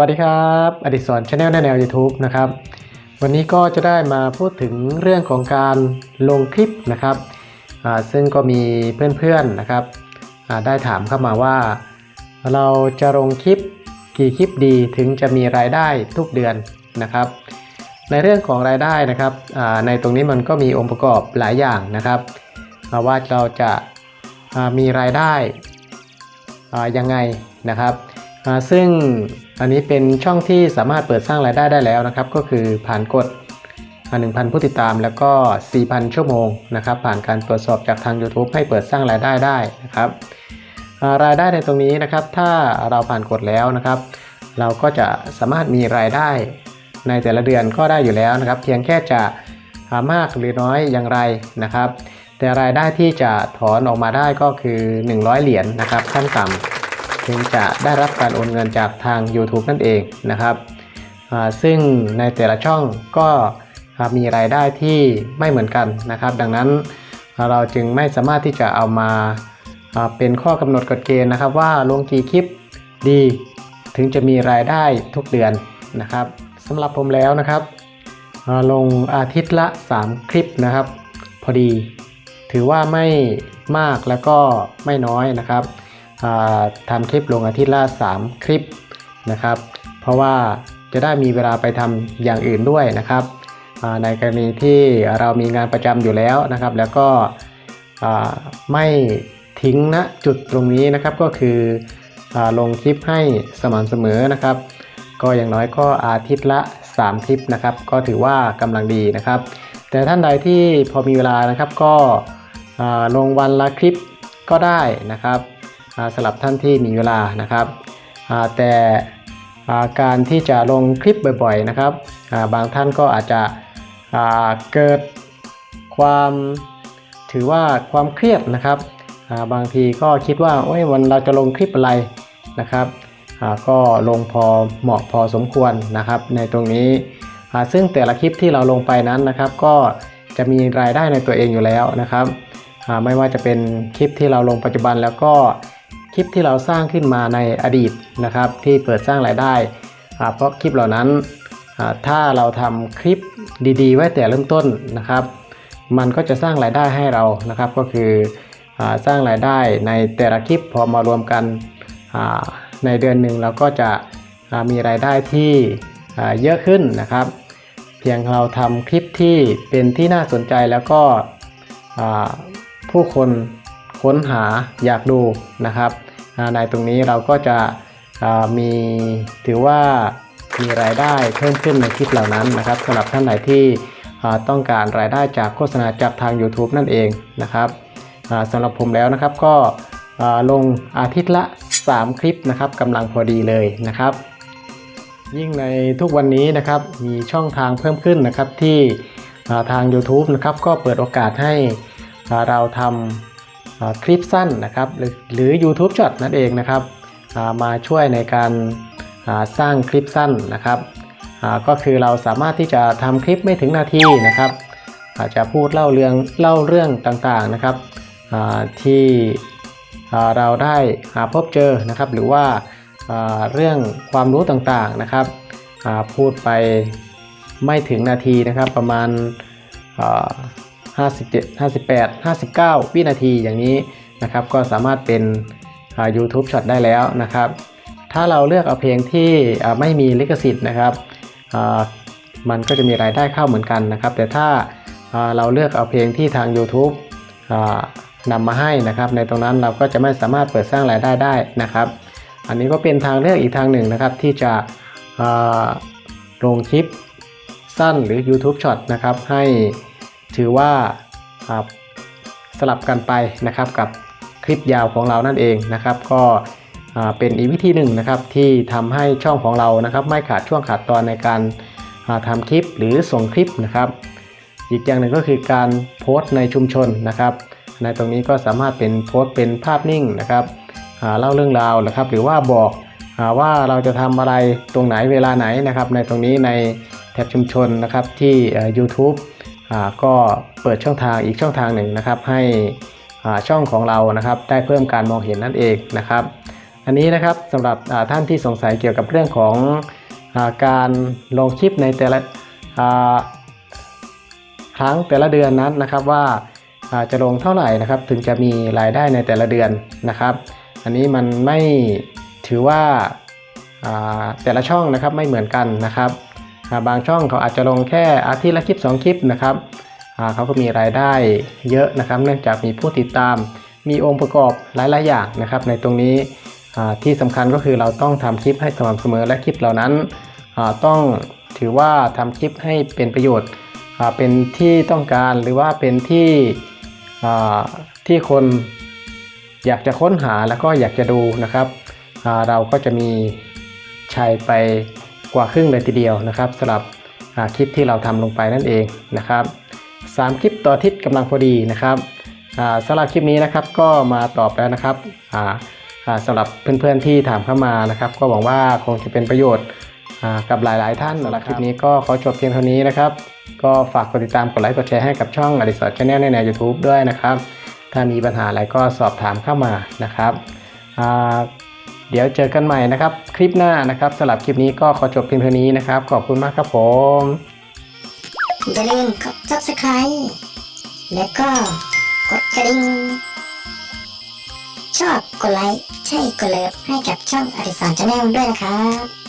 วัสดีครับอดิศรชาแนลแนว YouTube นะครับ วันนี้ก็จะได้มาพูดถึงเรื่องของการลงคลิปนะครับซึ่งก็มีเพื่อนๆนะครับได้ถามเข้ามาว่า เราจะลงคลิปกี่คลิปดีถึงจะมีรายได้ทุกเดือนนะครับ ในเรื่องของรายได้นะครับในตรงนี้มันก็มีองค์ประกอบหลายอย่างนะครับว่าเราจะมีรายได้อ่ายังไงนะครับ ซึ่งอันนี้เป็นช่องที่สามารถเปิดสร้างรายได้ได้แล้วนะครับ ก็คือผ่านกฎ1,000 ผู้ติดตามแล้วก็ 4,000 ชั่วโมงนะครับ ผ่านการตรวจสอบจากทาง YouTube ให้เปิดสร้างรายได้ได้นะครับรายได้ในตรงนี้นะครับ ถ้าเราผ่านกฎแล้วนะครับ เราก็จะสามารถมีรายได้ในแต่ละเดือนก็ได้อยู่แล้วนะครับ เพียงแค่จะามากหรือน้อยอย่างไรนะครับ แต่รายได้ที่จะถอนออกมาได้ก็คือ 100 เหรียญนะครับขั้นต่ำ ถึงจะได้รับการโอนเงินจากทาง YouTube นั่นเองนะครับ ซึ่งในแต่ละช่องก็มีรายได้ที่ไม่เหมือนกันนะครับ ดังนั้นเราจึงไม่สามารถที่จะเอามาเป็นข้อกำหนดกฎเกณฑ์นะครับ ว่าลงกี่คลิปดีถึงจะมีรายได้ทุกเดือนนะครับสำหรับผมแล้วนะครับ ลงอาทิตย์ละ 3 คลิปนะครับ พอดีถือว่าไม่มากแล้วก็ไม่น้อยนะครับ ทำคลิปลงอาทิตย์ละ 3 คลิปนะครับ เพราะว่าจะได้มีเวลาไปทำอย่างอื่นด้วยนะครับ ในกรณีที่เรามีงานประจำอยู่แล้วนะครับ แล้วก็ไม่ทิ้งณจุดตรงนี้นะครับก็คืออลงคลิปให้สม่ำเสมอนะครับ ก็อย่างน้อยก็อาทิตย์ละ 3 คลิปนะครับ ก็ถือว่ากำลังดีนะครับ แต่ท่านใดที่พอมีเวลานะครับก็ลงวันละคลิปก็ได้นะครับ สำหรับท่านที่มีเวลานะครับแต่าการที่จะลงคลิปบ่อยๆนะครับาบางท่านก็อาจจะเกิดความถือว่าความเครียดนะครับาบางทีก็คิดว่าโอ้ยวันเราจะลงคลิปอะไรนะครับก็ลงพอเหมาะพอสมควรนะครับ ในตรงนี้ซึ่งแต่ละคลิปที่เราลงไปนั้นนะครับ ก็จะมีรายได้ในตัวเองอยู่แล้วนะครับไม่ว่าจะเป็นคลิปที่เราลงปัจจุบันแล้วก็ คลิปที่เราสร้างขึ้นมาในอดีตนะครับ ที่เปิดสร้างรายได้ เพราะคลิปเหล่านั้นถ้าเราทำคลิปดีๆ ไว้แต่เริ่มต้นนะครับ มันก็จะสร้างรายได้ให้เรานะครับ ก็คืออสร้างรายได้ในแต่ละคลิปพอมารวมกันในเดือนหนึ่งเราก็จะมีรายได้ที่เยอะขึ้นนะครับ เพียงเราทำคลิปที่เป็นที่น่าสนใจแล้วก็ผู้คน ค้นหาอยากดูนะครับในตรงนี้เราก็จะมีถือว่ามีรายได้เพิ่มขึ้นในคลิปเหล่านั้นนะครับสำหรับท่านไหนที่ต้องการรายได้จากโฆษณาจากทาง YouTube นั่นเองนะครับสำหรับผมแล้วนะครับก็ลงอาทิตย์ละ 3 คลิปนะครับกำลังพอดีเลยนะครับ ยิ่งในทุกวันนี้นะครับมีช่องทางเพิ่มขึ้นนะครับที่ทาง YouTube นะครับก็เปิดโอกาสให้เราทำ คลิปสั้นนะครับหรือหรือ YouTube Short นั่นเองนะครับมาช่วยในการสร้างคลิปสั้นนะครับก็คือเราสามารถที่จะทำคลิปไม่ถึงนาทีนะครับ อาจจะพูดเล่าเรื่องเล่าเรื่องต่างๆนะครับที่เราได้พบเจอนะครับ หรือว่าเรื่องความรู้ต่างๆนะครับพูดไปไม่ถึงนาทีนะครับประมาณ 57 58 59 วินาทีอย่างนี้นะครับ ก็สามารถเป็น YouTube Shot ได้แล้วนะครับ ถ้าเราเลือกเอาเพลงที่ไม่มีลิขสิทธิ์นะครับ มันก็จะมีรายได้เข้าเหมือนกันนะครับ แต่ถ้าเราเลือกเอาเพลงที่ทาง YouTube นำมาให้นะครับ ในตรงนั้นเราก็จะไม่สามารถเปิดสร้างรายได้ได้นะครับ อันนี้ก็เป็นทางเลือกอีกทางหนึ่งนะครับ ที่จะลงคลิปสั้นหรือ YouTube Short นะครับให้ ถือว่าสลับกันไปนะครับกับคลิปยาวของเรานั่นเองนะครับ ก็เป็นอีกวิธีหนึ่งนะครับที่ทำให้ช่องของเรานะครับ ไม่ขาดช่วงขาดตอนในการอ่าทำคลิปหรือส่งคลิปนะครับ อีกอย่างหนึ่งก็คือการโพสต์ในชุมชนนะครับ ในตรงนี้ก็สามารถเป็นโพสต์เป็นภาพนิ่งนะครับเล่าเรื่องราวนะครับหรือว่าบอกว่าเราจะทำอะไรตรงไหนเวลาไหนนะครับ ในตรงนี้ในแท็บชุมชนนะครับที่เอ่อ YouTube ก็เปิดช่องทางอีกช่องทางหนึ่งนะครับ ให้ช่องของเรานะครับได้เพิ่มการมองเห็นนั่นเองนะครับ อันนี้นะครับสำหรับท่านที่สงสัยเกี่ยวกับเรื่องของอการลงคลิปในแต่ละครั้งแต่ละเดือนนั้นนะครับว่าจะลงเท่าไหร่นะครับถึงจะมีรายได้ในแต่ละเดือนนะครับ อันนี้มันไม่ถือว่าแต่ละช่องนะครับไม่เหมือนกันนะครับ บางช่องเขาอาจจะลงแค่อาทิตย์ละคลิป 2 คลิปนะครับเขาก็มีรายได้เยอะนะครับ เนื่องจากมีผู้ติดตาม มีองค์ประกอบหลายๆอย่างนะครับ ในตรงนี้ที่สำคัญก็คือเราต้องทำคลิปให้สม่ำเสมอและคลิปเหล่านั้นต้องถือว่าทำคลิปให้เป็นประโยชน์เป็นที่ต้องการหรือว่าเป็นที่ที่คนอยากจะค้นหาแล้วก็อยากจะดูนะครับ เราก็จะมีชัยไป กว่าครึ่งเลยทีเดียวนะครับสำหรับอ่าคลิปที่เราทำลงไปนั่นเองนะครับสามคลิปต่ออาทิศกำลังพอดีนะครับอ่าสำหรับคลิปนี้นะครับก็มาตอบแล้วนะครับอ่าอ่าสำหรับเพื่อนๆที่ถามเข้ามานะครับ ก็หวังว่าคงจะเป็นประโยชน์อ่ากับหลายๆท่านสำหรับคลิปนี้ก็ขอจบเพียงเท่านี้นะครับ ก็ฝากกดติดตามกดไลค์กดแชร์ให้กับช่องอดิศรชาแนลในแนว YouTube ด้วยนะครับ ถ้ามีปัญหาอะไรก็สอบถามเข้ามานะครับอ่า เดี๋ยวเจอกันใหม่นะครับ คลิปหน้านะครับสำหรับคลิปนี้ก็ขอจบเพียงเท่านี้นะครับ ขอบคุณมากครับผมอย่าลืมกด subscribe แล้วก็กดกระดิ่งชอบกดไลค์ใช่กดเลิฟให้กับช่องอริสารชาแนลด้วยนะครับ